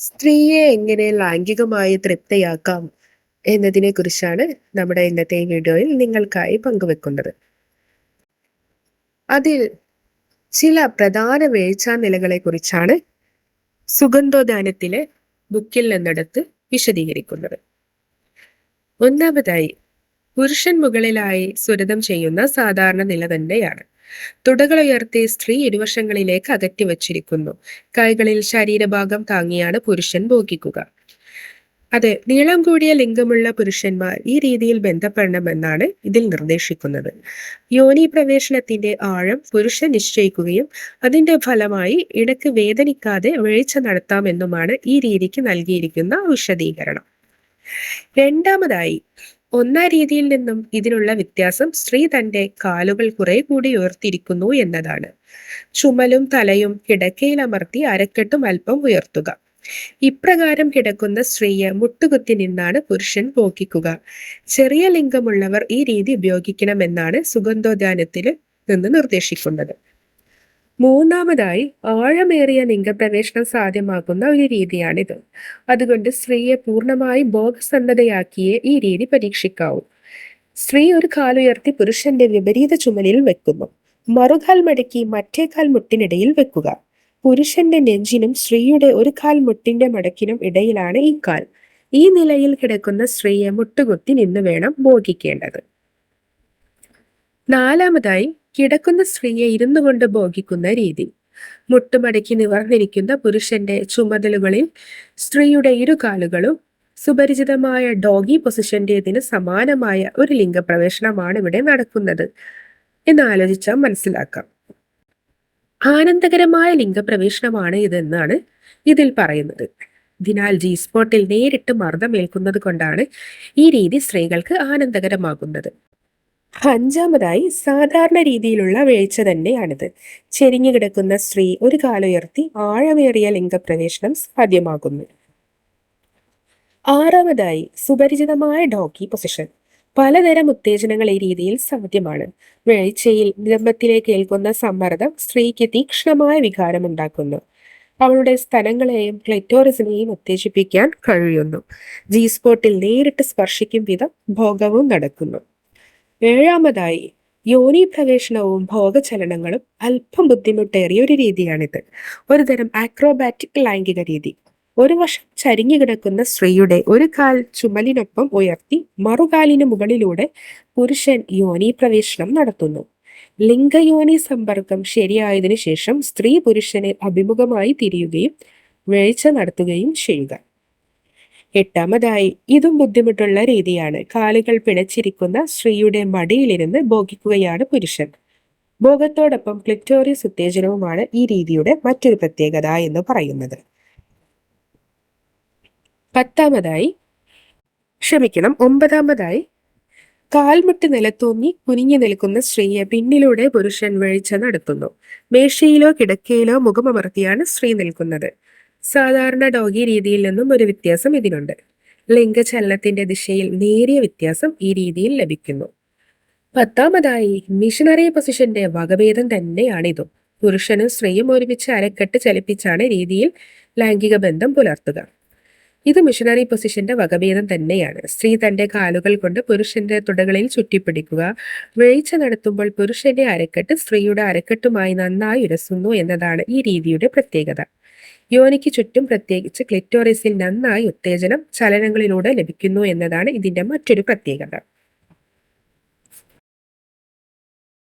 സ്ത്രീയെ എങ്ങനെ ലൈംഗികമായി തൃപ്തയാക്കാം എന്നതിനെ കുറിച്ചാണ് നമ്മുടെ ഇന്നത്തെ വീഡിയോയിൽ നിങ്ങൾക്കായി പങ്കുവെക്കുന്നത്. അതിൽ ചില പ്രധാന വേഴ്ചാ നിലകളെ കുറിച്ചാണ് സുഗന്ധോദാനത്തിലെ ബുക്കിൽ നിന്നെടുത്ത് വിശദീകരിക്കുന്നത്. ഒന്നാമതായി പുരുഷൻ മുകളിലായി സുരതം ചെയ്യുന്ന സാധാരണ നില തന്നെയാണ്. തുടകൾ ഉയർത്തി സ്ത്രീ ഇരുവശങ്ങളിലേക്ക് അകറ്റി വച്ചിരിക്കുന്നു. കൈകളിൽ ശരീരഭാഗം താങ്ങിയാണ് പുരുഷൻ ഭോഗിക്കുക. അതെ നീളം കൂടിയ ലിംഗമുള്ള പുരുഷന്മാർ ഈ രീതിയിൽ ബന്ധപ്പെടണമെന്നാണ് ഇതിൽ നിർദ്ദേശിക്കുന്നത്. യോനി പ്രവേശനത്തിന്റെ ആഴം പുരുഷൻ നിശ്ചയിക്കുകയും അതിന്റെ ഫലമായി ഇടയ്ക്ക് വേദനിക്കാതെ വീഴ്ച നടത്താമെന്നുമാണ് ഈ രീതിക്ക് നൽകിയിരിക്കുന്ന വിശദീകരണം. രണ്ടാമതായി ഒന്നാം രീതിയിൽ നിന്നും ഇതിനുള്ള വ്യത്യാസം സ്ത്രീ തന്റെ കാലുകൾ കുറെ കൂടി ഉയർത്തിയിരിക്കുന്നു എന്നതാണ്. ചുമലും തലയും കിടക്കയിൽ അമർത്തി അരക്കെട്ടും അല്പം ഉയർത്തുക. ഇപ്രകാരം കിടക്കുന്ന സ്ത്രീയെ മുട്ടുകുത്തി നിന്നാണ് പുരുഷൻ പോക്കിക്കുക ചെറിയ ലിംഗമുള്ളവർ ഈ രീതി ഉപയോഗിക്കണമെന്നാണ് സുഗന്ധോദ്യാനത്തിൽ നിന്ന് നിർദ്ദേശിക്കുന്നത്. മൂന്നാമതായി ആഴമേറിയ ലിംഗപ്രവേശനം സാധ്യമാക്കുന്ന ഒരു രീതിയാണിത്. അതുകൊണ്ട് സ്ത്രീയെ പൂർണമായി ബോധസന്നതയാക്കിയേ ഈ രീതി പരീക്ഷിക്കാവൂ. സ്ത്രീ ഒരു കാലുയർത്തി പുരുഷന്റെ വിപരീത ചുമലിൽ വെക്കുന്നു. മറുകാൽ മടക്കി മറ്റേ കാൽ മുട്ടിനിടയിൽ വെക്കുക. പുരുഷന്റെ നെഞ്ചിനും സ്ത്രീയുടെ ഒരു കാൽ മുട്ടിന്റെ മടക്കിനും ഇടയിലാണ് ഈ കാൽ. ഈ നിലയിൽ കിടക്കുന്ന സ്ത്രീയെ മുട്ടുകുത്തി നിന്ന് വേണം ഭോഗിക്കേണ്ടത്. നാലാമതായി കിടക്കുന്ന സ്ത്രീയെ ഇരുന്നു കൊണ്ട് ഭോഗിക്കുന്ന രീതി. മുട്ടുമടക്കി നിവർന്നിരിക്കുന്ന പുരുഷന്റെ ചുമതലകളിൽ സ്ത്രീയുടെ ഇരുകാലുകളും സുപരിചിതമായ ഡോഗി പൊസിഷന്റേതിന് സമാനമായ ഒരു ലിംഗപ്രവേശനമാണ് ഇവിടെ നടക്കുന്നത്. എന്ന് ആലോചിച്ചാൽ മനസ്സിലാക്കാം. ആനന്ദകരമായ ലിംഗപ്രവേശനമാണ് ഇതെന്നാണ് ഇതിൽ പറയുന്നത്. ഇതിനാൽ ജി സ്പോട്ടിൽ നേരിട്ട് മർദ്ദമേൽക്കുന്നത് കൊണ്ടാണ് ഈ രീതി സ്ത്രീകൾക്ക് ആനന്ദകരമാകുന്നത്. അഞ്ചാമതായി സാധാരണ രീതിയിലുള്ള വീഴ്ച തന്നെയാണിത്. ചെരിഞ്ഞു കിടക്കുന്ന സ്ത്രീ ഒരു കാലുയർത്തി ആഴമേറിയ ലിംഗപ്രവേശനം സാധ്യമാകുന്നു ആറാമതായി സുപരിചിതമായ ഡോക്കി പൊസിഷൻ. പലതരം ഉത്തേജനങ്ങൾ ഈ രീതിയിൽ സാധ്യമാണ്. വീഴ്ചയിൽ നിലംബത്തിലേക്ക് ഏൽക്കുന്ന സമ്മർദ്ദം സ്ത്രീക്ക് തീക്ഷ്ണമായ വികാരം ഉണ്ടാക്കുന്നു. അവളുടെ സ്ഥലങ്ങളെയും ക്ലെറ്റോറിസിനെയും ഉത്തേജിപ്പിക്കാൻ കഴിയുന്നു. ജി സ്പോട്ടിൽ നേരിട്ട് സ്പർശിക്കും വിധം ഭോഗവും നടക്കുന്നു. ഏഴാമതായി യോനി പ്രവേശനവും ഭോഗചലനങ്ങളും അല്പം ബുദ്ധിമുട്ടേറിയ ഒരു രീതിയാണിത്. ഒരുതരം ആക്രോബാറ്റിക് ലൈംഗിക രീതി. ഒരു വശം ചരിഞ്ഞു കിടക്കുന്ന സ്ത്രീയുടെ ഒരു കാൽ ചുമലിനൊപ്പം ഉയർത്തി മറുകാലിന് മുകളിലൂടെ പുരുഷൻ യോനി പ്രവേശനം നടത്തുന്നു. ലിംഗയോനി സമ്പർക്കം ശരിയായതിനു ശേഷം സ്ത്രീ പുരുഷനെ അഭിമുഖമായി തിരിയുകയും വേഴ്ച നടത്തുകയും ചെയ്യുക. എട്ടാമതായി ഇതും ബുദ്ധിമുട്ടുള്ള രീതിയാണ്. കാലുകൾ പിണച്ചിരിക്കുന്ന സ്ത്രീയുടെ മടിയിലിരുന്ന് ഭോഗിക്കുകയാണ് പുരുഷൻ. ഭോഗത്തോടൊപ്പം ക്ലിറ്റോറിയസ് ഉത്തേജനവുമാണ് ഈ രീതിയുടെ മറ്റൊരു പ്രത്യേകത എന്ന് പറയുന്നത്. പത്താമതായി ക്ഷമിക്കണം ഒമ്പതാമതായി കാൽമുട്ട് നിലത്തൂങ്ങി കുനിഞ്ഞു നിൽക്കുന്ന സ്ത്രീയെ പിന്നിലൂടെ പുരുഷൻ വീഴ്ച നടത്തുന്നു. മേശയിലോ കിടക്കയിലോ മുഖമമർത്തിയാണ് സ്ത്രീ നിൽക്കുന്നത്. സാധാരണ ഡോഗി രീതിയിൽ നിന്നും ഒരു വ്യത്യാസം ഇതിനുണ്ട്. ലിംഗചലനത്തിന്റെ ദിശയിൽ നേരിയ വ്യത്യാസം ഈ രീതിയിൽ ലഭിക്കുന്നു. പത്താമതായി മിഷണറി പൊസിഷന്റെ വകഭേദം തന്നെയാണിതും. പുരുഷനും സ്ത്രീയും ഒരുമിച്ച് അരക്കെട്ട് ചലിപ്പിച്ചാണ് രീതിയിൽ ലൈംഗിക ബന്ധം പുലർത്തുക. ഇത് മിഷണറി പൊസിഷന്റെ വകഭേദം തന്നെയാണ്. സ്ത്രീ തന്റെ കാലുകൾ കൊണ്ട് പുരുഷന്റെ തുടകളിൽ ചുറ്റിപ്പിടിക്കുക വീഴ്ച നടത്തുമ്പോൾ പുരുഷന്റെ അരക്കെട്ട് സ്ത്രീയുടെ അരക്കെട്ടുമായി നന്നായി ഉരസുന്നു എന്നതാണ് ഈ രീതിയുടെ പ്രത്യേകത. യോനിക്ക് ചുറ്റും പ്രത്യേകിച്ച് ക്ലിറ്റോറിസിൽ നന്നായി ഉത്തേജനം ചലനങ്ങളിലൂടെ ലഭിക്കുന്നു എന്നതാണ് ഇതിന്റെ മറ്റൊരു പ്രത്യേകത.